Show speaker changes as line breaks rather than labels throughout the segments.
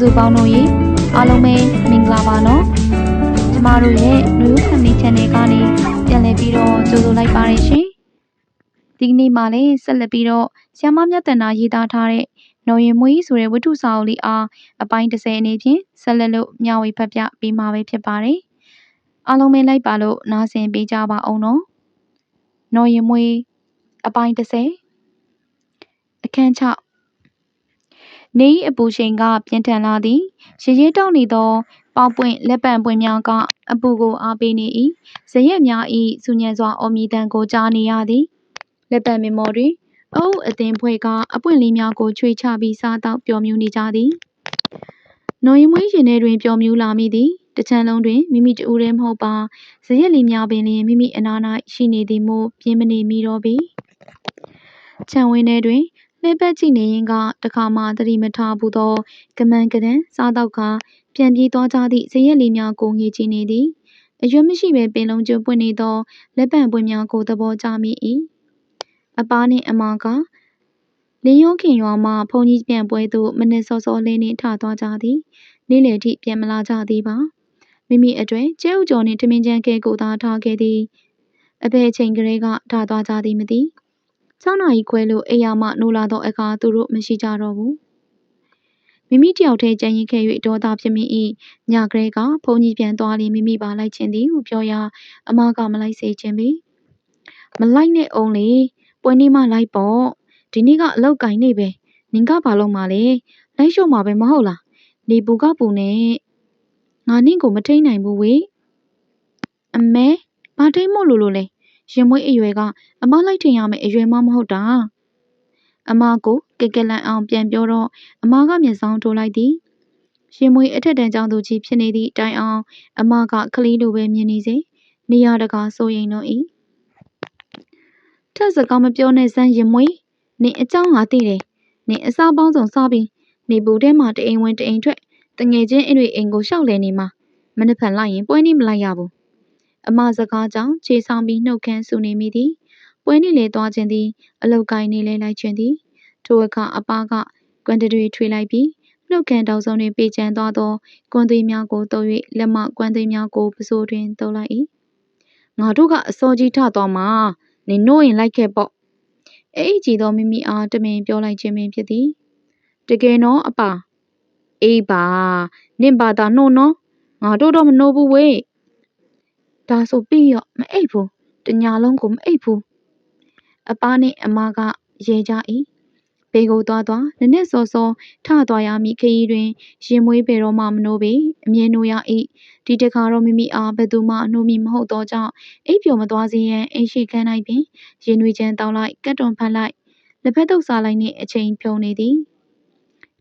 စုပေါင်းတို့ရေအားလုံးပဲမင်္ဂလာပါနော်ကျမတို့ရဲ့ New Family Channel ကနေပြန်လည်ပြီးတော့ကြိုဆိုလိုက်ပါတယ်ရှင်ဒီကနေ့မှလည်းဆက်လက်ပြီးတော့ဆ iam မမြတ်တနာရေးသားထားတဲ့နော်ရင်မွေးဆိုတဲ့ဝတ္ထုစာအုပ်လေးအားအပိုင်း30အနေဖြင့်ဆက်လက်လို့မျှဝေဖတ်ပြပေးမှာပဲဖြစ်ပါတယ်အားလုံးပဲလိုက်ပါလို့နားဆင်ပေးကြပါအောင်နော်နော်ရင်မွေးအပိုင်း30အခန်း6 နေ၏အပူချိန်က ပြင်းထန်လာသည် ရေရဲတောက်နေသော ပေါက်ပွင့်လက်ပံပွင့်များက အပူကို အားပေးနေ၏ဇရက်များ၏စူညံစွာ အော်မြည်တံကို ကြားနေရသည် လက်ပံမင်မော်တွင်အုပ်အသင်ဖွဲ့ကအပွင့်လေးများကိုချွေချပြီး စားတော့ပျော်မြူးနေကြသည် နော်ရင်မွေးရင်ထဲတွင် ပျော်မြူးလာမိသည်တချမ်းလုံးတွင် မိမိတူတည်းမဟုတ်ပါ ဇရက်လေးများပင်လျင် မိမိအနား၌ရှိနေသည်မို့ ပြင်းမနေမိတော့ပေ ခြံဝင်းထဲတွင် လှည့်ပတ်ကြည့်နေရင်းက တခါမှသတိမထားဘူးသော ကမန်းကတန်စားတော့ကပြန်ပြေးသွားကြသည့် ဇရက်လေးများကို ငေးကြည့်နေသည် အရွယ်မရှိဘဲ ပင်လုံးကျွပွင့်နေသော လက်ပံပွင့်များကို သဘောကျမိ၏အပားနှင့်အမကလင်းရုံးခင်ရွာမှ ဘုံကြီးပြန်ပွဲသို့ မနက်စောစောလေးနှင့် ထသွားကြသည် နေ့လယ်ထိ ပြန်မလာကြသေးပါ မိမိအတွက်ကျဲဥကျော်နှင့် ထမင်းချမ်းကဲကိုသာ ထားခဲ့သည် အဘယ်ချိန်ကလေးက ထသွားကြသည်မသိ 6နာရီခွဲလို့အိယာမှနိုးလာသောအခါသူတို့မရှိကြတော့ဘူးမိမိတယောက်တည်းကြံရင်ခဲ့၍ဒေါသဖြစ်မိ၏ညကလေးကဘုန်းကြီးပြန်သွားလျင်မိမိပါလိုက်ခြင်းသည်ဟုပြောရာအမကမလိုက်စေခြင်းပေမလိုက်နဲ့အောင်လေပွဲနေမှလိုက်ပေါ့ဒီနေ့ကအလောက်ကင်နေပဲနင်ကဘာလို့မှလဲလိုက်ရှုံမှာပဲမဟုတ်လားနေပူကပူနဲ့ငါနင့်ကိုမထိန်နိုင်ဘူးဝေအမဲဘာထိန်မို့လို့လို့လဲ ရင်မွေးအရွယ်ကအမလိုက်ထင်ရမယ်အရွယ်မှမဟုတ်တာအမကိုကက်ကက်လန်အောင်ပြန်ပြောတော့အမကမျက်စောင်းထိုးလိုက်သည်ရင်မွေးအထက်တန်းကျောင်းသူကြီးဖြစ်နေသည့်တိုင်အောင်အမကကလေးလိုပဲမြင်နေစေနေရတကာစိုးရင်တော့ဤထက်စကားမပြောနဲ့စမ်းရင်မွေးနေအကြောင်းငါသိတယ်နေအစားပေါင်းစုံစားပြီးနေဘူးထဲမှာတအိမ်ဝင်တအိမ်ထွက်တငယ်ချင်းအိမ်တွေအိမ်ကိုရှောက်လဲနေမှာမနှဖန်လိုက်ရင်ပွဲနေမလိုက်ရဘူး အမစကားကြောင့်ခြေဆောင်ပြီးနှုတ်ခမ်းဆူနေမိသည်ပွဲနေလေသွားခြင်းသည်အလောက်ကိုင်းနေလဲလိုက်ခြင်းသည်ထိုအခါအပားကကွမ်တတွေထွေလိုက်ပြီးနှုတ်ခမ်းတောင်ဆုံးတွင်ပေချံသွားသောကွမ်သွေးများကိုတုပ်၍လက်မကွမ်သွေးများကိုပစိုးတွင်တုပ်လိုက်၏ငါတို့ကအစောကြီးထသွားမှာနင်နို့ရင်လိုက်ခဲ့ပေါ့အဲ့ဒီကြည်သောမိမိအားတမင်ပြောလိုက်ခြင်းပင်ဖြစ်သည်တကယ်တော့အပါအေးပါနင့်ဘာသာနှုတ်နော်ငါတို့တော့မနှုတ်ဘူးဝေး ဒါဆိုပြီးရောမအိပ်ဘူးတညာလုံးကိုမအိပ်ဘူးအပားနှင့်အမကရေကြ၏ဘေကိုသွားသွားနနစ်စောစောထသွားရမည်ခရီးတွင်ရင်မွေးပေတော့မှမနိုးပေအမြဲနိုးရ၏ဒီတခါတော့မိမိအားဘယ်သူမှနှိုးမိမဟုတ်သောကြောင့်အိပ်ပျော်မသွားစေရန်အိမ်ရှိခန်း၌ပင်ရင်နွေချမ်းတောင်းလိုက်ကတ်တွန်ဖတ်လိုက်လက်ဖက်တုပ်စားလိုက်နှင့်အချိန်ဖြုံနေသည်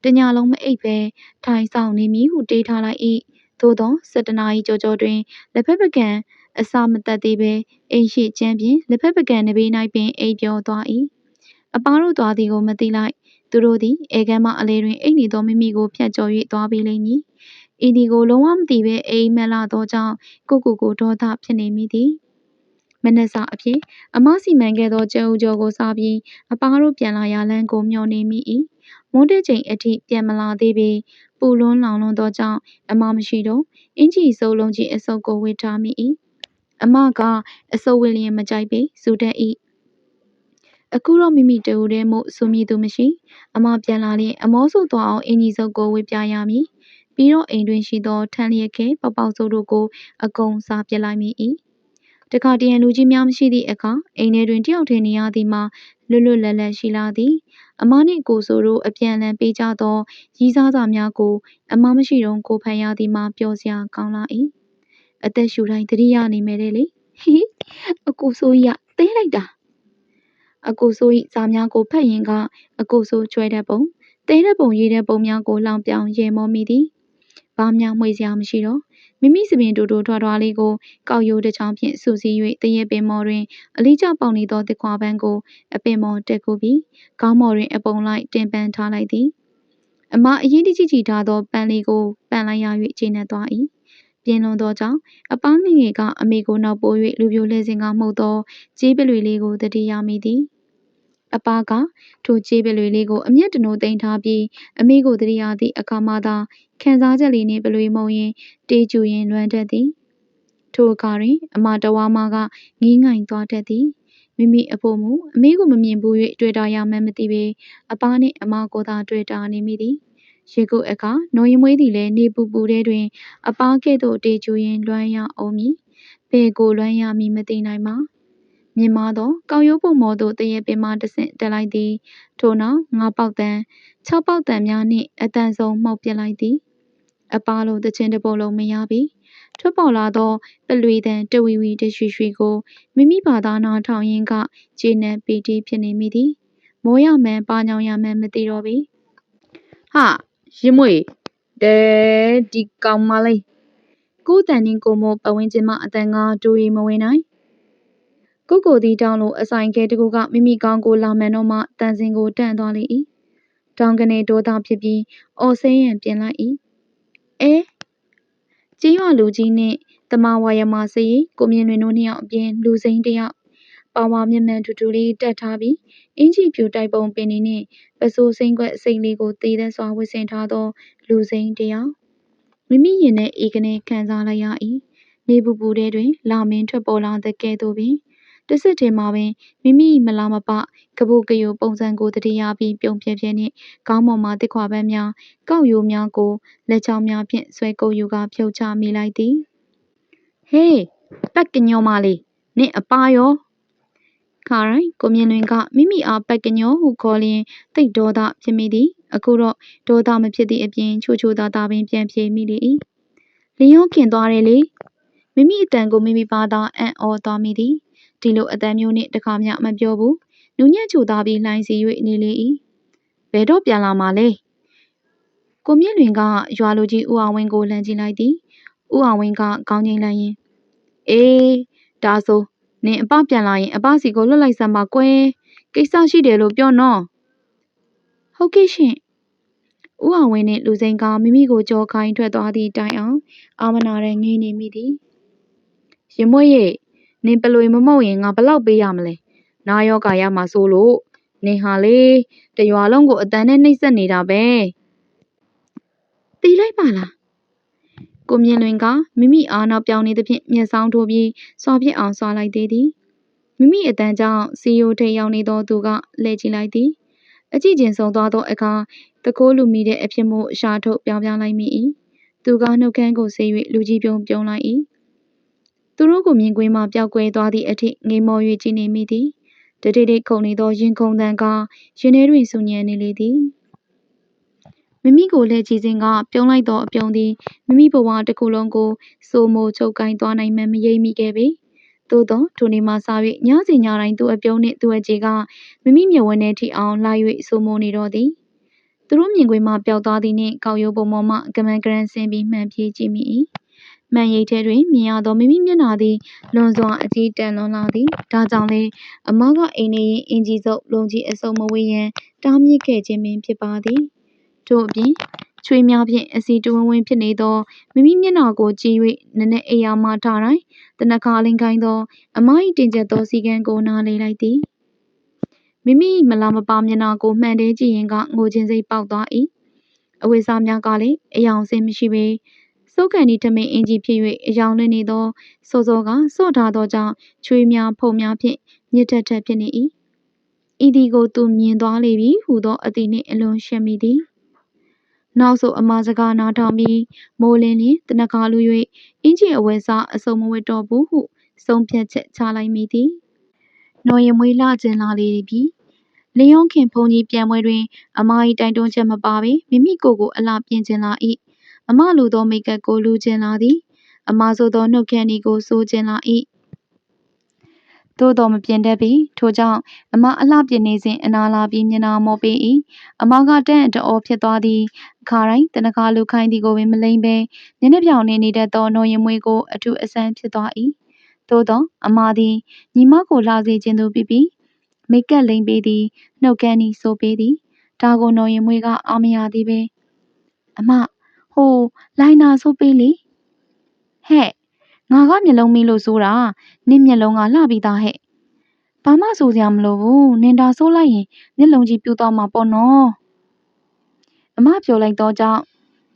တညလုံးမအိပ်ပဲထိုင်ဆောင်နေမည်ဟုတေးထားလိုက်၏သို့သော7နာရီကျော်ကျော်တွင်လက်ဖက်ပကံ အစာမတက်သေးပဲအိမ်ရှိကျမ်းပြင်လက်ဖက်ပကံနဘေး၌ပင်အိပ်ပျော်သွား၏အပားတို့သွားသည်ကိုမသိလိုက်သူတို့သည်အေကမ်းမအလေတွင်အိတ်နေသောမိမိကိုဖြတ်ကျော်၍သွားပေးလိမ့်မည်ဤဒီကိုလုံးဝမသိဘဲအိမ်မက်လာသောကြောင့်ကိုကိုကိုဒေါသဖြစ်နေမိသည်မနက်စာအဖြစ်အမစီမံခဲ့သောကျဲဦးကျော်ကိုစားပြီးအပားတို့ပြန်လာရလန်းကိုမျှော်နေမိ၏မွန်းတဲ့ချိန်အထိပြန်မလာသေးပေပူလွန်းလောင်လွန်းသောကြောင့်အမမရှိတော့အင်ကြီးစိုးလုံးကြီးအစုပ်ကိုဝစ်ထားမိ၏ အမကအစိုးဝင်လျင်မကြိုက်ပေဇူတက်၏အခုတော့မိမိတဦးတည်းမို့ဆိုမိသူမရှိအမပြန်လာလျင်အမောဆုပ်သွားအောင်အင်ကြီးစုပ်ကိုဝစ်ပြရမည်ပြီးတော့အိမ်တွင်ရှိသောထန်းလျက်ခဲပေါပေါစုပ်တို့ကိုအကုန်စားပြစ်လိုက်မိ၏တခါတရံလူကြီးများမရှိသည့်အခါအိမ်ထဲတွင်တယောက်တည်းနေရသည်မှာလွတ်လွတ်လပ်လပ်ရှိလာသည် အမနှင့်ကိုဆိုတို့အပြန်အလှန်ပေးကြသောရီးစားစာများကို အမမရှိတော့ကိုဖန်ရသည်မှာပျော်စရာကောင်းလာ၏ အသက်ရှူတိုင်းတတိယနေမယ်လေဟိအကူဆိုးကြီးကသေးလိုက်တာအကူဆိုး၏စာများကိုဖတ်ရင်ကအကူဆိုးကျွဲတဲ့ပုံတဲတဲ့ပုံရေးတဲ့ပုံများကိုလောင်ပြောင်ရေမောမိသည်ဘာများမှွေစရာမရှိတော့မိမိစပင်တူတူထွားထွားလေးကိုကောက်ရိုးတစ်ချောင်းဖြင့်စူစီ၍တရဲပင်မော်တွင်အလိကျပေါင်နေသောတစ်ခွာပန်းကိုအပင်မော်တက်ကူပြီးခေါင်းမော်တွင်အပုံလိုက်တင်ပန်းထားလိုက်သည်အမအရင်တကြီးကြီးထားသောပန်းလေးကိုပန်းလိုက်ရ၍ခြေနှက်သွား၏ ပြင်းလွန်သောကြောင့်အပန်းငယ်ငယ်ကအမေကိုနောက်ပိုး၍လူပြိုလဲစင်ကမှုတ်သောကြေးပလွေလေးကိုတတိယမိသည်အပကထိုကြေးပလွေလေးကိုအမျက်တနိုးသိမ်းထားပြီးအမေကိုတရိယာသည့်အခါမှသာခံစားချက်လေးနှင့်ပလွေမုံရင်တေးကျူရင်လွမ်းတတ်သည်ထိုအခါတွင် အမတဝါမကငီးငိုင်သွားတတ်သည်မိမိအဖို့မူအမေကိုမမြင်ဘူး၍တွေ့တာရမှန်းမသိပေအပနှင့်အမကိုသာတွေ့တာနေမိသည် ရေကုအခါနော်ရင်မွေးသည်လည်းနေပူပူထဲတွင် အပကဲ့သို့တေးကျူရင်လွမ်းရအောင်မည်ဘယ်ကိုလွမ်းရမည်မသိနိုင်ပါမြင်မာသောကောက်ရိုးပုံမော်သို့တရက်ပင်မှတဆင့်တက်လိုက်သည်ထိုနောက်ငါးပေါက်တန်၆ပေါက်တန်များနှင့်အတန်ဆုံးမှုတ်ပစ်လိုက်သည်အပလိုတခြင်းတစ်ပုတ်လုံးမရပြီထွက်ပေါ်လာသောပလွေတန်တဝီဝီတရွှေရွှေကိုမိမိဘာသာနာထောင်ရင်းကခြေနှံပီတီဖြစ်နေမိသည်မိုးရမှန်ပါညောင်ရမှန်မသိတော့ပြီဟာ ရင်မွေတဲဒီကောင်မလေးကိုတန်နှင်းကိုမို့ပဝင်းချင်းမအတန်ကတူရီမဝင်နိုင်ကိုကိုသည်တောင်းလို့အဆိုင်ခဲတကူကမိမိကောင်းကိုလာမှန်တော့မှတန်စင်ကိုတန့်သွားလေ၏တောင်းကနေဒေါသဖြစ်ပြီးအော်ဆင်းရန်ပြင်လိုက်၏အဲကြီးရွာလူကြီးနှင့်တမဝါယမစေးကိုမြင့်တွင်တို့နှစ်ယောက်အပြင်လူစိမ်းတစ်ယောက် ပါဝါမျက်မှန်ထူထူလေးတက်ထားပြီးအင်ကြီးပြူတိုက်ပုံပင်နေနှင့်ပစိုးစိမ့်ခွက်စိတ်လေးကိုတည်တဲ့စွာဝစ်ဆင်ထားသော လူစိမ်းတစ်ယောက်မိမိရင်ထဲအေကနေခံစားလိုက်ရ၏နေပူပူထဲတွင် လာမင်းထွက်ပေါ်လာတဲ့ကဲ့သို့ပင်တစစ်ထဲမှာပင်မိမိမလာမပကပုတ်ကယိုပုံစံကိုတတိယပြီးပြုံပြဲပြဲနှင့်ခေါင်းပေါ်မှတစ်ခွာပန်းများကောက်ရိုးများကိုလက်ချောင်းများဖြင့်ဆွဲကုပ်ယူကာဖြုတ်ချမိလိုက်သည်ဟေးပက်ကညောမလေးနင့်အပါရော ခါရိုင်းကိုမြင်လွင်ကမိမိအားပက်ကညောဟုခေါ်လျင်တိတ်ဒေါသဖြစ်မိသည်အခုတော့ဒေါသမဖြစ်သည့်အပြင်ချိုချိုသာသာပင်ပြန်ပြေးမိလေ၏လျောခင်သွားတယ်လေမိမိအတန်ကိုမိမိပါသာအံ့ဩသွားမိသည်ဒီလိုအတန်မျိုးနှင့်တခါမျှမပြောဘူးနူးညံ့ချိုသားပြီးလှိုင်းစီ၍နေလေ၏ဘယ်တော့ပြန်လာမှာလဲကိုမြင့်လွင်ကရွာလူကြီးဦးအောင်ဝင်းကိုလှမ်းကြည့်လိုက်သည်ဦးအောင်ဝင်းကခေါင်းငိမ့်လိုက်ရင်အေးဒါဆို နင်အပပြန်လာရင် အပစီကိုလွတ်လိုက်စမ်းပါကွယ်ကိစ္စရှိတယ်လို့ပြောနော်ဟုတ်ကဲ့ရှင်ဦးအောင်ဝင်းနှင့်လူစိန်ကမိမိကိုကြောခိုင်းထွက်သွားသည့်တိုင်အောင်အာမနာရဲငေးနေမိသည်ရင်မွေ့ရဲ့နင်ပလွေမမုတ်ရင်ငါဘလောက်ပေးရမလဲနာယောဂါရမှာဆိုလို့နင်ဟာလေတရွာလုံးကိုအတန်းနဲ့နှိပ်စက်နေတာပဲတီးလိုက်ပါလား ကိုမြင့်လွင်ကမိမိအားနောက်ပြောင်းနေသဖြင့်မျက်စောင်းထိုးပြီးစွာဖြစ်အောင်စွာလိုက်သေးသည်မိမိအတန်းကြောင့်စီယိုထိတ်ရောက်နေသောသူကလှည့်ကြည့်လိုက်သည်အကြည့်ကျင်ဆုံးသွားသောအခါတကိုးလူမိတဲ့အဖြစ်မှုရှာထုတ်ပြောင်းပြောင်းလိုက်မိ၏သူကနှုတ်ခမ်းကိုဆေး၍လူကြီးပြုံးပြုံးလိုက်၏သူတို့ကိုမြင်ကွင်းမှပျောက်ကွယ်သွားသည့်အထိငိမ်မော၍ကြည့်နေမိသည်တတိတိခုန်နေသောရင်ခုန်တန်ကရင်ထဲတွင်ဆူညံနေလေသည် မိမိကိုလှည့်ကြည့်ခြင်းက ပြုံးလိုက်သောအပြုံးသည် မိမိဘဝတစ်ခုလုံးကို စိုးမိုးချုပ်ကိုင်းသွားနိုင်မှမရိပ်မိခဲ့ပေ သို့သောထိုနေ့မှစ၍ညစီညတိုင်း သူအပြုံးနှင့် သူအကြေက မိမိမျက်ဝန်းထဲထိအောင် လာ၍စိုးမိုးနေတော့သည် သူတို့မြင်ကွင်းမှ ပျောက်သွားသည်နှင့် ကောက်ရိုးပုံပေါ်မှ ကမန်ကရန်ဆင်းပြီး မှန်ပြေးကြည့်မိ၏မှန်ရိပ်ထဲတွင် မြင်ရသော မိမိမျက်နှာသည် လွန်စွာ အကြီးတန်းလွန်လာသည် ဒါကြောင့်လည်း အမက အိမ်နေရင်အင်ကြီးစုပ်လုံကြီးအစုံမဝေးရန် တားမြစ်ခဲ့ခြင်းပင် ဖြစ်ပါသည် ထို့အပြင်ချွေးများဖြင့်အစီတဝင်းဝင်းဖြစ်နေသောမိမိမျက်နှာကိုကြည့်၍နည်းနည်းအိယာမှထတိုင်းတနခါလင်းခိုင်းသော အမ၏တင်ကျက်သောစီကံကိုနားလေလိုက်သည်မိမိမလာမပါမျက်နှာကိုမှန်တဲကြည့်ရင်ကငိုခြင်းစိတ်ပေါက်သွား၏အဝိစားများကလည်းအယောင်စင်မရှိပေစိုးကန်ဒီထမင်းအင်ကြီးဖြစ်၍အယောင်လွင်နေသောစောစောကစော့ထားသောကြောင့်ချွေးများဖုံများဖြင့်ညစ်ထက်ထက်ဖြစ်နေ၏ဤဒီကိုသူမြင်သွားလေပြီဟူသောအသည့်နှင့်အလွန်ရှက်မိသည် နောက်ဆိုအမစကားနားထောင်ပြီးမိုးလင်းလျင်တနခါလူ၍အင်းကြီးအဝဲစားအစုံမဝတ်တော့ဘူးဟုဆုံးဖြတ်ချက်ချလိုက်မိသည်နော်ရမွေးလာခြင်းလာလေပြီလျုံခင်ဖုန်ကြီးပြန်ပွဲတွင် အမ၏တိုင်တွန်းချက်မပါပေမိမိကိုယ်ကိုအလှပြင်ခြင်းလာ၏အမလူသောမိတ်ကပ်ကိုလူခြင်းလာသည်အမဆိုသောနှုတ်ခမ်းဤကိုစိုးခြင်းလာ၏ သို့တော်မပြင်တတ်ပြီထို့ကြောင့်အမအလှပြင်နေစဉ်အနာလာပြီးမျက်နှာမောပေး၏အမကတန့်တအောဖြစ်သွားသည်အခါတိုင်းတနခါလူခိုင်းသည်ကိုပင်မလိမ့်ပဲနင်းနှပြောင်နေနေတတ်သောနော်ရင်မွေးကိုအထူးအဆန်းဖြစ်သွား၏သို့သောအမသည်ညီမကိုလှစေခြင်းသူပြီးပြီးမိတ်ကပ်လိမ့်ပေးသည်နှုတ်ကန်းဤဆိုပေးသည်ဒါကိုနော်ရင်မွေးကအာမရသည်ပဲအမဟိုလိုင်နာဆိုပေးလေဟဲ့ ငါကမျက်လုံးမင်းလို့ဆိုတာနင့်မျက်လုံးကလှပြီးသားဟဲ့ဘဘာမှဆိုစရာမလိုဘူးနင်ဒါဆိုးလိုက်ရင်မျက်လုံးကြီးပြူသွားမှာပေါ့နော်အမပြောလိုက်တော့ကြောင့်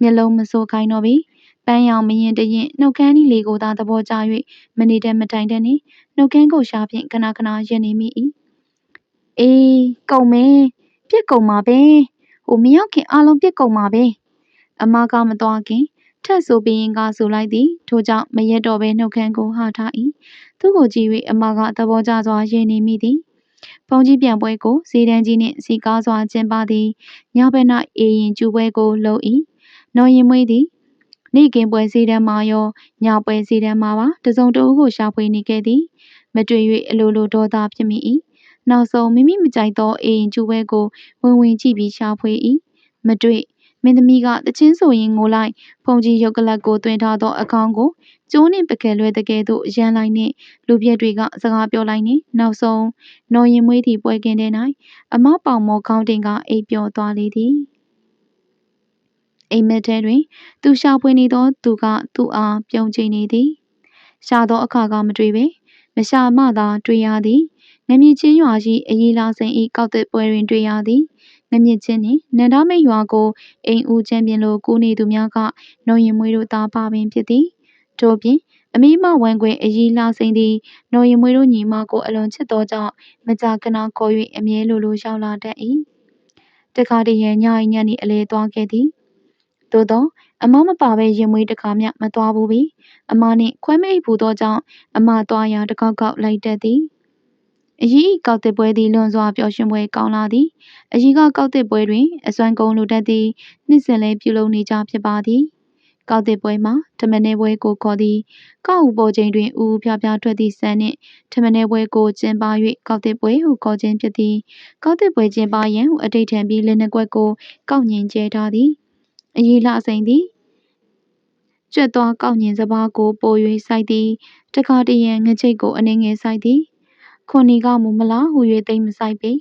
မျက်လုံးမစိုးခိုင်းတော့ပြီပန်းရောင်မရင်တရင်နှုတ်ခမ်းဤလေးကိုသာသဘောကျ၍မနေတဲ့မတိုင်တဲ့နေနှုတ်ခမ်းကိုရှာဖြင့်ခဏခဏရင်နေမိ၏အေးကုန်မယ်ပြစ်ကုန်ပါပဲဟိုမရောက်ခင်အားလုံးပြစ်ကုန်ပါပဲအမကမသွားခင် ထက်ဆိုပြီးရင်ကဆိုလိုက်သည်ထို့ကြောင့်မရက်တော့ဘဲနှုတ်ခမ်းကိုဟာထား၏သူ့ကိုကြည့်၍အမကသဘောကျစွာရင်နေမိသည်ဖုန်ကြီးပြန်ပွဲကိုဇေတန်းကြီးနှင့်စီကားစွာကျင်းပသည်ညဘက်၌အေရင်ကျူပွဲကိုလုပ်၏နော်ရင်မွေးသည်နေ့ကင်ပွဲစည်းတန်းမှာရောညပွဲစည်းတန်းမှာပါတစုံတဦးကိုရှာဖွေနေခဲ့သည်မတွေ့၍အလိုလိုဒေါသဖြစ်မိ၏နောက်ဆုံးမိမိမကြိုက်သောအေရင်ကျူပွဲကိုဝင်ဝင်ကြည့်ပြီးရှာဖွေ၏မတွေ့ မင်းသမီးကတချင်းဆိုရင်ငိုလိုက်ဖုန်ကြီးရုပ်ကလပ်ကိုတွင်ထားသောအကောင့်ကိုကျိုးနှင့်ပကယ်လွဲတကယ်သို့ရန်လိုက်နှင့်လူပြက်တွေကစကားပြောလိုက်နှင့်နောက်ဆုံးနော်ရင်မွေးသည့်ပွဲကင်းတဲ့၌အမပေါင်မောခေါင်းတင်ကအိပ်ပျော်သွားလေသည်အိမ်မက်ထဲတွင် သူရှာဖွေနေသောသူကသူ့အားပြုံးချိန်နေသည်ရှာသောအခါကမတွေ့ပေမရှာမှသာတွေ့ရသည်ငမြင့်ချင်းရွာရှိအရေးလာစိန်ဤကောက်တဲ့ပွဲတွင်တွေ့ရသည် ငမြင့်ချင်းနှင့် နန္ဒမိတ်ရွာကို အိမ်ဦးချမ်းပြင်လို ကူးနေသူများက နော်ရင်မွေးတို့သား ပါပင်ဖြစ်သည် ထို့ပြင် အမိမဝမ်းခွင်အရေးလာစိန်သည် နော်ရင်မွေးတို့ညီမကို အလွန်ချစ်သောကြောင့် မကြာခဏခေါ်၍အမြဲလိုလို ရောက်လာတတ်၏တခါတည်းရညအိညနေအလဲသွားခဲ့သည် သို့သောအမမပါဘဲ ရင်မွေး တခါမျှ မသွားဘူးပြီအမနှင့် ခွဲမိတ်ဘူးသောကြောင့် အမသွားရာ တကောက်ကောက် လိုက်တတ်သည် အကြီးကောက်တစ်ပွဲသည်လွန်စွာပျော်ရွှင်ပွဲကောင်းလာသည်အကြီးကကောက်တစ်ပွဲတွင်အစွမ်းကုန်လူတတ်သည်နှစ်စဉ်လဲပြုလုပ်နေကြဖြစ်ပါသည်ကောက်တစ်ပွဲမှာထမနေပွဲကိုခေါ်သည်ကောက်ဥပေါ်ချိန်တွင်ဦးဖျားဖျားထွက်သည့်ဆန်းနှင့်ထမနေပွဲကိုကျင်းပ၍ကောက်တစ်ပွဲဟုခေါ်ခြင်းဖြစ်သည်ကောက်တစ်ပွဲကျင်းပရန်အတိတ်ထံပြီးလက်နှကွက်ကိုကောက်ညင်ကျဲထားသည်အရေးလစိန်သည်ကျွတ်သွားကောက်ညင်စပါးကိုပို၍စိုက်သည်တခါတရံငချိတ်ကိုအနှင်းငယ်စိုက်သည် ခွန်နီကမူမလားဟူ၍သိမ့်မဆိုင်ပေ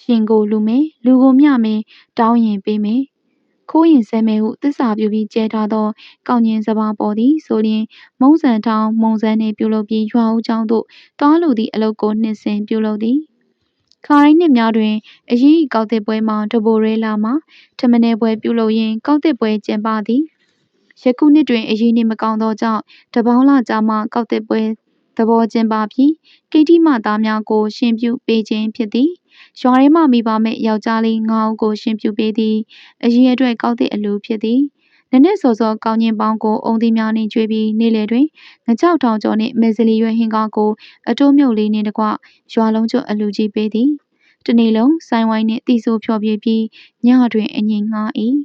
ရှင်ကိုလူမေလူကိုမျှမေတောင်းရင်ပေးမေခိုးရင်ဆဲမဲဟုသစ္စာပြုပြီးကျဲထားသောကောက်ညင်စပါးပေါ်သည်ဆိုရင်မုံစံထောင်းမုံစံနှင့်ပြုလုပ်ပြီးရွာဦးကျောင်းသို့တွားလိုသည့်အလုပ်ကိုနှစ်စဉ်ပြုလုပ်သည်ခါတိုင်းနှစ်များတွင်အရေးကောက်တဲ့ပွဲမှာတဘိုရဲလာမှာထမနေပွဲပြုလုပ်ရင်းကောက်တဲ့ပွဲကျင်းပသည်ယခုနှစ်တွင်အရေးနှင့်မကောင်းသောကြောင့်တပေါင်းလာကြမှကောက်တဲ့ပွဲသ ဘောကျင်းပပြီးကိတိမသားများကို ရှင်ပြုပေးခြင်းဖြစ်သည်ရွာထဲမှမိပါမဲ့ယောက်ျားလေးငါးဦးကိုရှင်ပြုပေးသည်အရေးအတွက်ကောက်တဲ့အလူဖြစ်သည်နနက်စောစောကောင်းကျင်ပေါင်းကိုအုံသီးများနှင့်ကျွေးပြီးနေ့လယ်တွင်ငကြောက်ထောင်ကျော်နှင့်မေဇလီရွယ်ဟင်ကားကိုအတိုးမြုပ်လေးနှင့်တကွရွာလုံးကျွတ်အလူကြီးပေးသည်တနေ့လုံးဆိုင်းဝိုင်းနှင့်တီဆိုဖြော်ပြပြီးညတွင်အငြိမ်ငှား၏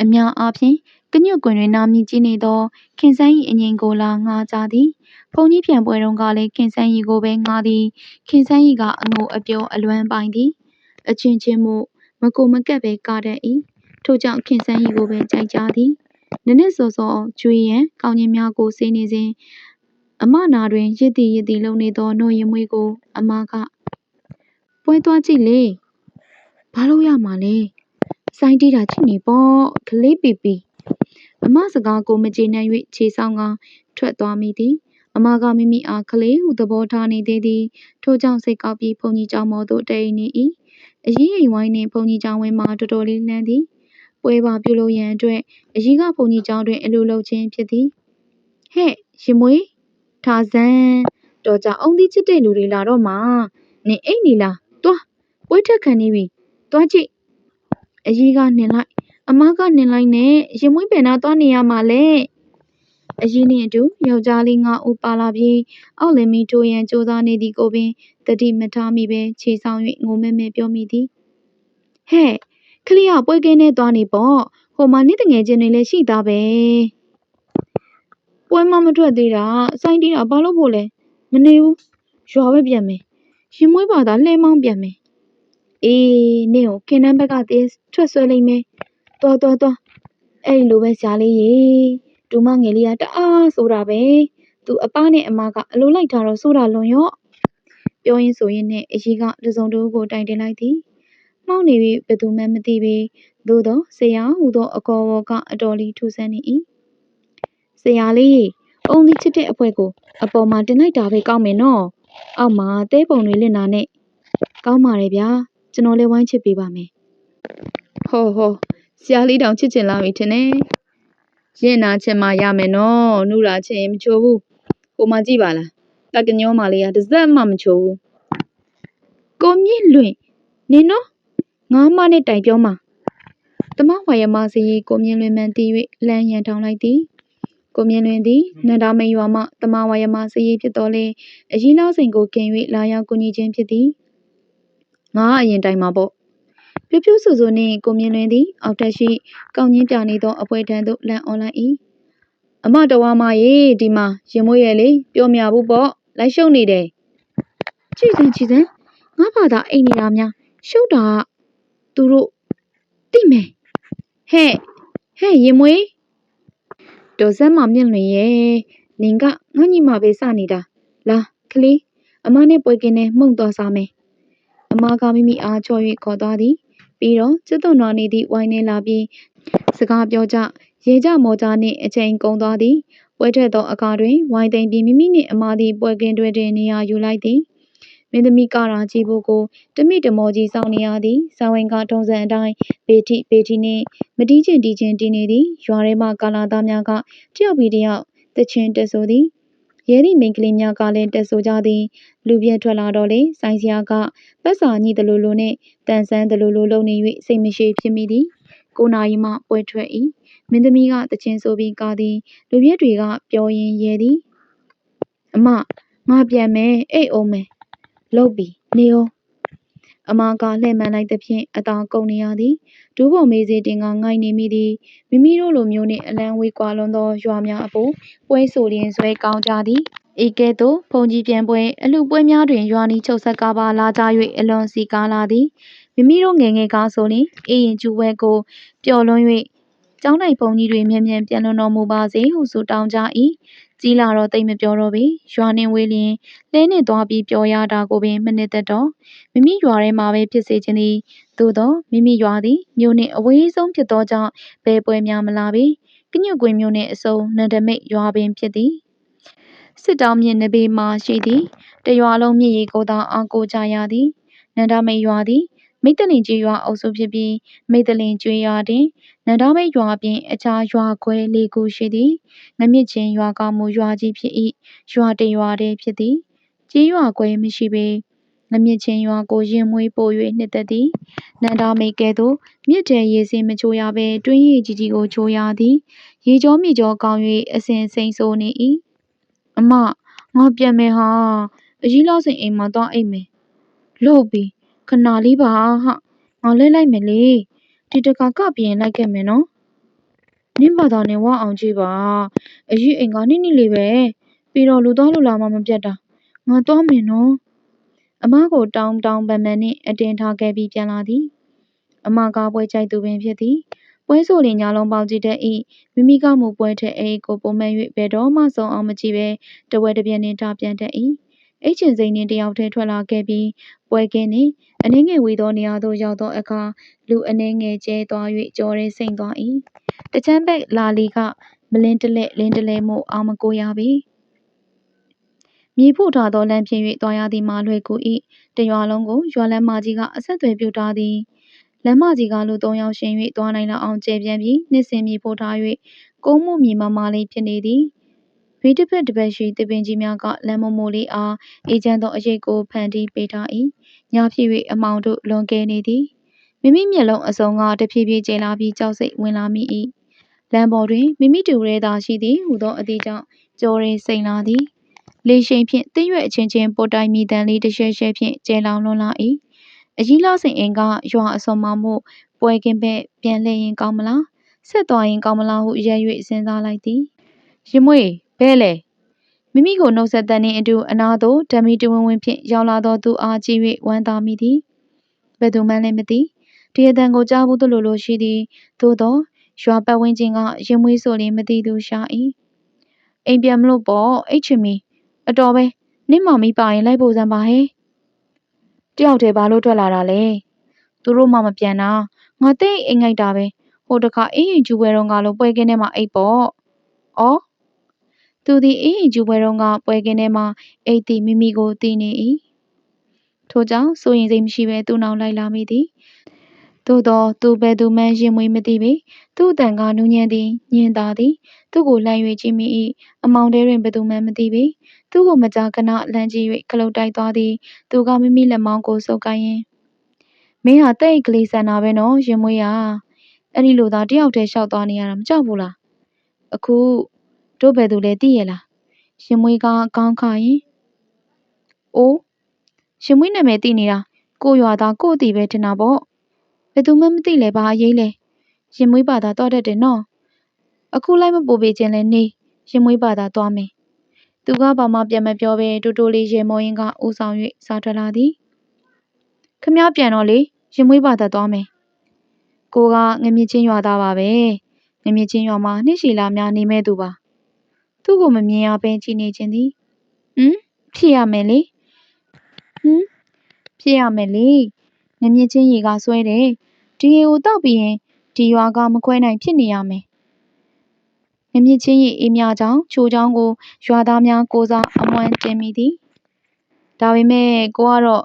အများအားဖြင့်ကညွတ်ကွင်တွင်နာမည်ကြီးနေသောခင်စန်း၏အငြိမ်ကိုလာငှားကြသည် ဘုန်းကြီးပြန်ပွဲတုန်းကလည်းခင်စန်းရီကိုပဲငှားသည်ခင်စန်းရီကအငိုအပြောအလွမ်းပိုင်သည်အချင်းချင်းမို့မကိုမကက်ပဲကားတတ်၏ထို့ကြောင့်ခင်စန်းရီကိုပဲကြိုက်ကြသည်နနစ်စောစောကျွေးရန်ကောင်းကြီးများကိုစေးနေစဉ်အမနာတွင်ရစ်တီရစ်တီလုံနေသောနှုတ်ရင်မွေးကို အမကပွဲသွားကြည့်လေဘာလို့ရမှာလဲစိုင်းတီးတာချစ်နေပေါ့ကလေးပီပီအမစကားကိုမကျေနပ်၍ခြေဆောင်ကထွက်သွားမိသည် အမကမိမိအားကလေးဟုသဘောထားနေသေးသည်ထို့ကြောင့်စိတ်ကောက်ပြီးဘုံကြီးကျောင်းမော်သို့တည်နေ၏အရေးအိမ်ဝိုင်းနှင့်ဘုံကြီးကျောင်းဝင်းမှာတော်တော်လေးလှမ်းသည်ပွဲပါပြုလုပ်ရန်အတွက်အရင်ကဘုံကြီးကျောင်းတွင်အလိုလုပ်ခြင်းဖြစ်သည်ဟဲ့ရင်မွေးထားစမ်းတော်ကြအုံသီးချစ်တဲ့လူတွေလာတော့မှနင်အိတ်နေလားတွားပွဲထက်ခံနေပြီတွားကြည့်အကြီးကနှင်လိုက်အမကနှင်လိုက်နဲ့ရင်မွေးပင်နာတွားနေရမှာလေ အရင်နှင့်အတူ ယောက်ျားလေး ငါဦးပါလာပြီး အောက်လင်မီထိုးရန် ကြိုးစားနေသည်ကိုပင်တတိမထားမိပဲခြေဆောင်၍ငိုမဲမဲပြောမိသည် ဟဲ့ခလီကပွဲကင်းနဲ့သွားနေပေါ့ ဟိုမှာနေ့တငယ်ချင်းတွေလည်း ရှိသားပဲ ပွဲမမထွက်သေးတာ စိုင်းတီးတာ ဘာလို့ဖို့လဲ မနေဘူး ရွာပဲပြန်မယ် ရင်မွေးပါသာ လှဲမောင်းပြန်မယ် အေး နင့်ကို ခင်တန်းဘက်ကတေးထွက်ဆွဲလိုက်မယ်တော်တော်တော်အဲ့လိုပဲရှားလေးရေ တူမငယ်လေးကတအားဆိုတာပဲသူအပားနဲ့အမကအလိုလိုက်ထားတော့ဆိုတာလွန်ရော့ပြောရင်းဆိုရင်းနဲ့အကြီးကတစုံတစ်ဦးကိုတိုင်တင်လိုက်သည်မှောက်နေပြီးဘယ်သူမှမသိပေသို့သောဆရာဟူသောအကောဝကအတော်လေးထူဆန်းနေ၏ဆရာလေးအုံဒီချစ်တဲ့အဖွဲကိုအပေါ်မှာတင်လိုက်တာပဲကောင်းမယ်နော်အောက်မှာတဲပုံတွေလင့်တာနဲ့ကောင်းပါတယ်ဗျာကျွန်တော်လည်းဝိုင်းချစ်ပေးပါမယ်ဟောဟောဆရာလေးတောင်ချစ်ချင်လာပြီထင်တယ် ရင်နာချင်မှရမယ်နော်နှူလာချင်ရင်မချိုးဘူးဟိုမှာကြည့်ပါလားတက်ကညောမလေးကတစ်စက်မှမချိုးဘူးကိုမြင့်လွင်နင်နော်ငါးမနဲ့တိုင်ပြောမှာတမဝါယမစီကိုမြင့်လွင်မှန်တီး၍လမ်းရန်ထောင်လိုက်သည်ကိုမြင့်လွင်သည်နန္ဒာမိန်ရွာမှတမဝါယမစည်ဖြစ်တော်လဲအကြီးလောက်စိန်ကိုကင်၍လာရောက်ကူညီခြင်းဖြစ်သည်ငါအရင်တိုင်မှာပေါ့ ပြပြဆူဆူနှင့်ကိုမြင့်လွင်သည်အောက်ထက်ရှိကောင်းကြီးပြနေသောအပွဲထံသို့လမ်းအွန်လိုက်၏အမတော်ဝါမရေဒီမှာရင်မွေးရဲ့လေပြောမြဘူးပေါ့လိုက်ရှုံနေတယ်ကြည်စံကြည်စံငါဘာသာအိမ်နေတာများရှုပ်တာကသူတို့တိမယ်ဟဲ့ဟဲ့ရင်မွေးတော်စမ်းမမြင့်လွင်ရဲ့နင်ကငါညီမပဲစနေတာလာကလေးအမနဲ့ပွဲကင်းနဲ့မှုန့်သွားစားမယ်အမကမိမိအားချော်၍ခေါ်သွားသည် ပြီးတော့ကျွတ်သွန်တော်နေသည့်ဝိုင်းနေလာပြီးစကားပြောကြရေကြမော်ကြနှင့်အချိန်ကုန်သွားသည်ပွဲထွက်သောအခါတွင်ဝိုင်းသိမ့်ပြီးမိမိနှင့်အမသည်ပွဲကင်းတွင်တွင်နေရာယူလိုက်သည်မင်းသမီးကရာကြည့်ဖို့ကိုတမိတမောကြီးစောင့်နေရသည်စာဝင်ကထုံးစံအတိုင်းဘေတိဘေတိနှင့်မတီးချင်တီးချင်တီးနေသည်ရွာထဲမှကာလာသားများကတယောက်ပြီးတယောက်တချင်းတက်ဆိုသည် ရဲသည့်မိန်းကလေးများကလည်းတက်ဆိုကြသည်လူပြည့်ထွက်လာတော့လေဆိုင်စရာကပတ်စာညိတလူလူနှင့်တန်ဆန်းတလူလူလုံနေ၍စိတ်မရှိဖြစ်မိသည်ကိုနာရီမှပွဲထွက်၏မင်းသမီးကတချင်းဆိုပြီးကားသည်လူပြည့်တွေကပြောရင်းရဲသည်အမငါပြန်မယ်အိတ်အောင်မယ်လုတ်ပြီနေအောင် အမကလှည့်မှန်လိုက်သဖြင့် အသာကုန်နေရသည် ဒူးပုံမေးစေတင်ကငိုက်နေမိသည် မိမိတို့လိုမျိုးနှင့် အလံဝေးကွာလွန်သော ရွာများအဖို့ ပွဲဆိုလျင်ဆွဲကောင်းကြသည် ဤကဲ့သို့ ဘုံကြီးပြန်ပွဲ အလှပွဲများတွင် ရွာနီချုပ်ဆက်ကားပါ လာကြ၍အလွန်စီကားလာသည် မိမိတို့ငယ်ငယ်ကားဆိုလျင်အေးရင်ကျူဝဲကို ပျော်လွန်း၍ကျောင်းတိုင်ဘုံကြီးတွေမြန်မြန်ပြန်လွန်တော်မူပါစေဟုဆိုတောင်းကြ၏ ကြီးလာတော့တိတ်မပြောတော့ပေရွာနှင့်ဝေးလျင်လဲနှင့်သွားပြီးပြောရတာကိုပင်မနစ်သက်တော့မိမိရွာထဲမှာပဲဖြစ်စေခြင်းသည်သို့သောမိမိရွာသည်မြို့နှင့်အဝေးဆုံးဖြစ်သောကြောင့်ဘယ်ပွဲများမလာပေကညွတ်ကွင်းမြို့နှင့်အစုံနန္ဒမိတ်ရွာပင်ဖြစ်သည်စစ်တောင်းမြင့်နဘေးမှရှိသည်တရွာလုံးမြင့်ရီကိုသာအားကိုကြရသည်နန္ဒမိတ်ရွာသည်မိတ္တလင်ကျွေးရွာအုပ်စုဖြစ်ပြီးမိတ္တလင်ကျွေးရွာတွင် နန္ဒမိတ်ရွာပြင် အခြားရွာခွဲလေးခုရှိသည် ငမြင့်ချင်းရွာကမူရွာကြီးဖြစ်၏ရွာတရွာတည်းဖြစ်သည်ကြီးရွာခွဲမရှိပေ ငမြင့်ချင်းရွာကို ရင်မွေးပို့၍နှစ်သက်သည် နန္ဒမိတ်ကဲ့သို့ မြစ်ထဲရေစင်မချိုးရဘဲ တွင်းရည်ကြီးကြီးကို ချိုးရသည် ရေကြောမြေကြောကောင်း၍အစဉ်စိန်ဆိုးနေ၏အမ ငါပြန်မယ်ဟာအကြီးလောက်စိန်အိမ်မှာ သွားအိမ်မယ်လို့ပြီခဏလေးပါဟာငါလဲလိုက်မယ်လေ ဒီတခါကပြင်လိုက်ခဲ့မယ်နော်နင့်ဘာသာနဲ့ဝအောင်ကြည့်ပါအကြီးအိမ်ကနိနိလေးပဲပြီးတော့လူသွားလူလာမှမပြတ်တာငါသွားမယ်နော်အမကိုတောင်းတောင်းပန်ပန်နှင့်အတင်းထားခဲ့ပြီးပြန်လာသည်အမကပွဲကြိုက်သူပင်ဖြစ်သည်ပွဲဆိုလင်ညာလုံးပေါင်းကြည့်တတ်၏မိမိကမူပွဲထက်အိကိုပုံမှန်၍ဘယ်တော့မှဆုံးအောင်မကြည့်ပဲတဝဲတပြက်နှင့်ထားပြန်တတ်၏အိတ်ချင်စိန်နှင့်တယောက်တည်းထွက်လာခဲ့ပြီးပွဲကင်းနှင့် အနှင်းငယ်ဝေသောနေရာသို့ ရောက်သောအခါ လူအနှင်းငယ်ကျဲသွား၍ကြော်ရဲစိမ့်သွား၏တချမ်းဘက်လာလီက မလင်းတလက်လင်းတလဲမို့အောင်မကိုရပေ မြေဖို့ထားသောလမ်းဖြင့်၍သွားရသည်မှာ လွယ်ကူ၏တရွာလုံးကို ရွာလမ်းမကြီးက အဆက်အသွယ်ပြုထားသည် လမ်းမကြီးက လူ၃ယောက်ရှင်၍သွားနိုင်လောက်အောင် ကျယ်ပြန့်ပြီး နှစ်စဉ်မြေဖို့ထား၍ကုန်းမှုမြေမမလေး ဖြစ်နေသည် ဘေးတစ်ဖက်တစ်ဖက်ရှိသပင်ကြီးများက လမ်းမမိုးလေးအား အေးချမ်းသောအရိပ်ကို ဖန်တီးပေးထား၏ ညဖြစ်၍အမောင်တို့လွန်ကဲနေသည်မိမိမျက်လုံးအစုံကတဖြည်းဖြည်းကျလာပြီးကြောက်စိတ်ဝင်လာမိ၏လမ်းပေါ်တွင်မိမိတူရဲသာရှိသည်ဟူသောအသည့်ကြောင့်ကြော်ရင်စိန်လာသည်လေရှိန်ဖြင့်တင်းရွက်အချင်းချင်းပေါ်တိုင်မိတန်လေးတစ်ရှဲရှဲဖြင့်ကျဲလောင်လွန်လာ၏အကြီးလာစိန်အိမ်ကရွာအစုံမှမို့ပွဲကင်းပဲပြန်လဲရင်ကောင်းမလားဆက်သွားရင်ကောင်းမလားဟုရဲ၍စဉ်းစားလိုက်သည်ရင်မွေဘဲလေ မိမိကိုနှုတ်ဆက်တန်နှင့်အတူအနာသို့ဓမီတဝင်းဝင်းဖြင့်ရောက်လာသောသူအားကြည့်၍ဝမ်းသာမိသည်ဘယ်သူမှလည်းမသိဒီအတန်ကိုကြားဘူးသလိုလိုရှိသည်သို့သောရွာပတ်ဝန်းကျင်ကရင်မွေးဆိုလျင်မသိသူရှာ၏အိမ်ပြန်မလို့ပေါ့အိတ်ချင်မီအတော်ပဲနင့်မမီပါရင်လိုက်ဖို့စမ်းပါဟဲ့တယောက်တည်းဘာလို့ထွက်လာတာလဲသူတို့မှမပြန်တာငါတိတ်အိမ်ငိုက်တာပဲဟိုတခါအင်းရင်ကျူပွဲတော့ငါလိုပွဲကင်းထဲမှာအိတ်ပေါ့ဩ သူသည်အင်းအင်ကျူပွဲတုန်းကပွဲကင်းထဲမှအိတ်သည်မိမိကိုတည်နေ၏ထို့ကြောင့်စိုးရင်စိတ်မရှိဘဲသူ့နောက်လိုက်လာမိသည်သို့သောသူဘယ်သူမှရင်မွေးမသိပေသူ့အတန်ကနူးညံ့သည်ညင်သာသည်သူ့ကိုလှမ်း၍ကြည့်မိ၏အမောင်တဲတွင်ဘယ်သူမှမသိပေသူ့ကိုမကြာခဏလှမ်းကြည့်၍ခလုတ်တိုက်သွားသည်သူကမိမိလက်မောင်းကိုစုပ်ကိုင်းရင်းမင်းဟာတဲ့အိတ်ကလေးဆန်တာပဲနော်ရင်မွေးရအဲ့ဒီလိုသာတယောက်တည်းရှောက်သွားနေရတာမကြောက်ဘူးလားအခု တို့ဘယ်သူလဲသိရဲ့လားရင်မွေးကကောင်းခါရင်အိုးရင်မွေးနာမည်သိနေတာကိုရွာသားကိုအတီပဲထင်တာပေါ့ဘယ်သူမှမသိလဲဘာအရေးလဲရင်မွေးပါသာတော့တတ်တယ်နော်အခုလိုက်မပို့ပေးခြင်းလဲနေရင်မွေးပါသာသွားမယ်သူကဘာမှပြန်မပြောဘဲတိုးတိုးလေးရေမောရင်ကဦးဆောင်၍စားထွက်လာသည်ခမပြန်တော့လေရင်မွေးပါသာသွားမယ်ကိုကငမြင့်ချင်းရွာသားပါပဲငမြင့်ချင်းရွာမှာနှစ်ရှည်လာများနေမဲ့သူပါ သူ့ကိုမမြင်ရဘဲကြည့်နေခြင်းသည်ဟမ်ဖြစ်ရမယ်လေဟမ်ဖြစ်ရမယ်လေငမြင့်ချင်းရေကဆွဲတယ်ဒီရေကိုတောက်ပြီးရင်ဒီရွာကမခွဲနိုင်ဖြစ်နေရမယ်ငမြင့်ချင်းရေအေးမြကြောင်းချိုချောင်းကိုရွာသားများကိုစားအမွှမ်းတင်မိသည်ဒါပေမဲ့ကိုကတော့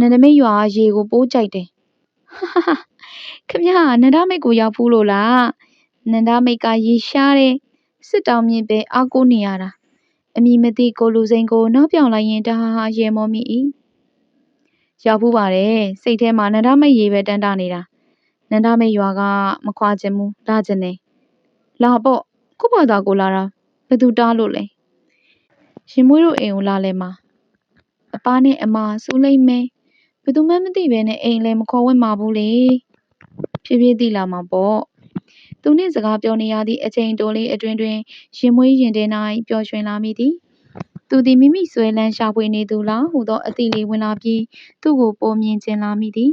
နန္ဒမိတ်ရွာရေကိုပိုးကြိုက်တယ်ဟာဟာဟာခမရနန္ဒမိတ်ကိုရောက်ဖူးလို့လားနန္ဒမိတ်ကရေရှားတဲ့ စစ်တောင်းမြင့်ပဲအားကိုးနေရတာအမိမသိကိုလူစိန်ကိုနောက်ပြောင်လိုက်ရင်တဟာဟာရေမောမိ၏ရောက်ဖူးပါတယ်စိတ်ထဲမှာနန္ဒမိတ်ရေပဲတန်းတာနေတာနန္ဒမိတ်ရွာကမခွာချင်ဘူးလာချင်တယ်လာပေါ့ခုဘာသာကိုလာတာဘယ်သူတားလို့လဲရင်မွေးတို့အိမ်ကိုလာလဲမှာအပားနဲ့အမစူးလိမ့်မယ်ဘယ်သူမှမသိဘဲနဲ့အိမ်လည်းမခေါ်ဝင်မှာဘူးလေဖြည်းဖြည်းသိလာမှာပေါ့ သူနှင့်စကားပြောနေရသည့် အချိန်တိုလေးအတွင်းတွင် ရင်မွေးရင်တဲ၌ပျော်ရွှင်လာမိသည် သူသည် မိမိဆွဲလန်းရှာဖွေနေသူလားဟူသော အသည့်လေးဝင်လာပြီး သူ့ကိုပုံမြင်ကျင်လာမိသည်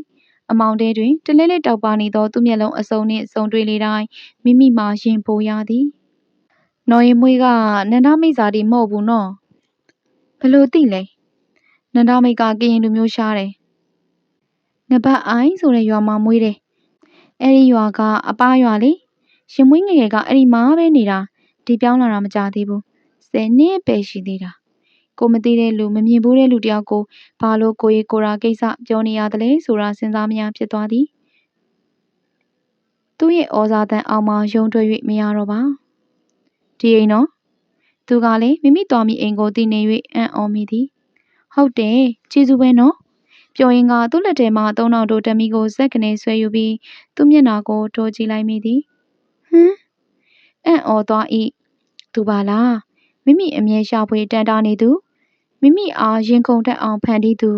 အမောင်တဲတွင် တလဲလဲတောက်ပါနေသော သူ့မျက်လုံးအစုံနှင့်စုံတွေ့လေတိုင်း မိမိမှာ ရင်ပိုရသည် နော်ရင်မွေးက နန္ဒမိတ်စာတီမဟုတ်ဘူးနော်ဘလို့သိလဲ နန္ဒမိတ်က ကရင်လူမျိုးရှားတယ်ငပတ်အိုင်ဆိုတဲ့ရွာမှာ မွေးတယ် အဲ့ဒီရွာက အပားရွာလေ ရင်မွေးငယ်ငယ်ကအဲ့ဒီမှာပဲနေတာဒီပြောင်းလာတာမကြသေးဘူးဆယ်နှစ်ပဲရှိသေးတာကိုမသိတဲ့လူမမြင်ဘူးတဲ့လူတယောက်ကိုဘာလို့ကိုရီကိုရာကိစ္စပြောနေရတယ်လဲဆိုတာစဉ်းစားမရဖြစ်သွားသည်သူ့ရဲ့ဩဇာတန်အောင်မှယုံတွေ့၍မရတော့ပါဒီအိမ်နော်သူကလည်းမိမိတော်မိအိမ်ကိုတည်နေ၍အံ့ဩမိသည်ဟုတ်တယ်ကျေးဇူးပဲနော်ပြောရင်ကသူ့လက်ထဲမှသုံးတော်တို့တမီကိုဇက်ကနေဆွဲယူပြီးသူ့မျက်နှာကိုထိုးကြည့်လိုက်မိသည် ဟမ်အံ့ဩသွား၏သူပါလားမိမိအမြဲရှာဖွေတန်တာနေသူမိမိအားရင်ခုန်တက်အောင်ဖန်တီးသူ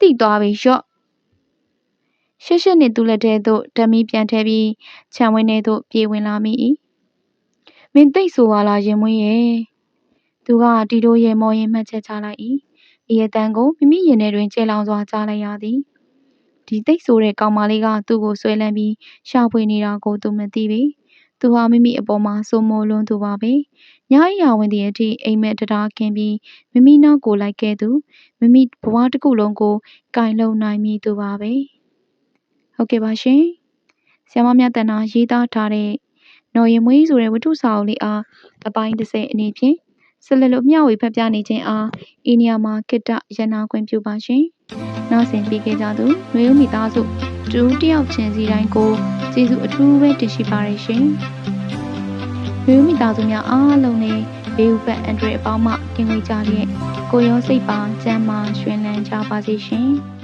တိသွားပြီရော့ရှက်ရှက်နှင့်သူ့လက်ထဲသို့ဓမီပြန်ထဲပြီးခြံဝင်းထဲသို့ပြေးဝင်လာမိ၏မင်းသိတ်ဆိုပါလားရင်မွေးရဲ့သူကတီတိုရဲ့မော်ရင်မှတ်ချက်ချလိုက်၏ဤအတန်ကိုမိမိရင်ထဲတွင်ကျဲလောင်စွာကြားလိုက်ရသည် ဒီသိတ်ဆိုတဲ့ကောင်မလေးကသူ့ကိုဆွဲလန်းပြီးရှာဖွေနေတာကိုသူမသိပေသူဟာမိမိအပေါ်မှာစိုးမိုးလွန်းသူပါပဲညအိယာဝင်သည့်အထိအိမ်မက်တရားခင်းပြီးမိမိနောက်ကိုလိုက်ခဲ့သူမိမိဘဝတစ်ခုလုံးကိုကင်လုံနိုင်မိသူပါပဲဟုတ်ကဲ့ပါရှင်ဆ iam မမြတ်တနာရေးသားထားတဲ့နော်ရင်မွေးဆိုတဲ့ဝတ္ထုစာအုပ်လေးအားအပိုင်း30အနေဖြင့်ဆက်လက်လို့မျှဝေဖတ်ပြနေခြင်းအားဤနေရာမှာကိတ္တရနာခွင့်ပြုပါရှင် နောက်ဆင်ပြီးခဲ့ကြသူຫນွေဦးမိသားစုတူတယောက်ချင်းစီတိုင်းကိုကျေးဇူးအထူးပဲတင်ရှိပါရရှင်။မျိုးမိသားစုများအားလုံးနဲ့ဘေးဥပတ်အန်ဒရစ်အပေါင်းမှကင်ဝေးကြတဲ့ကိုရောစိတ်ပါကျမ်းမာရွှင်လန်းကြပါစေရှင်။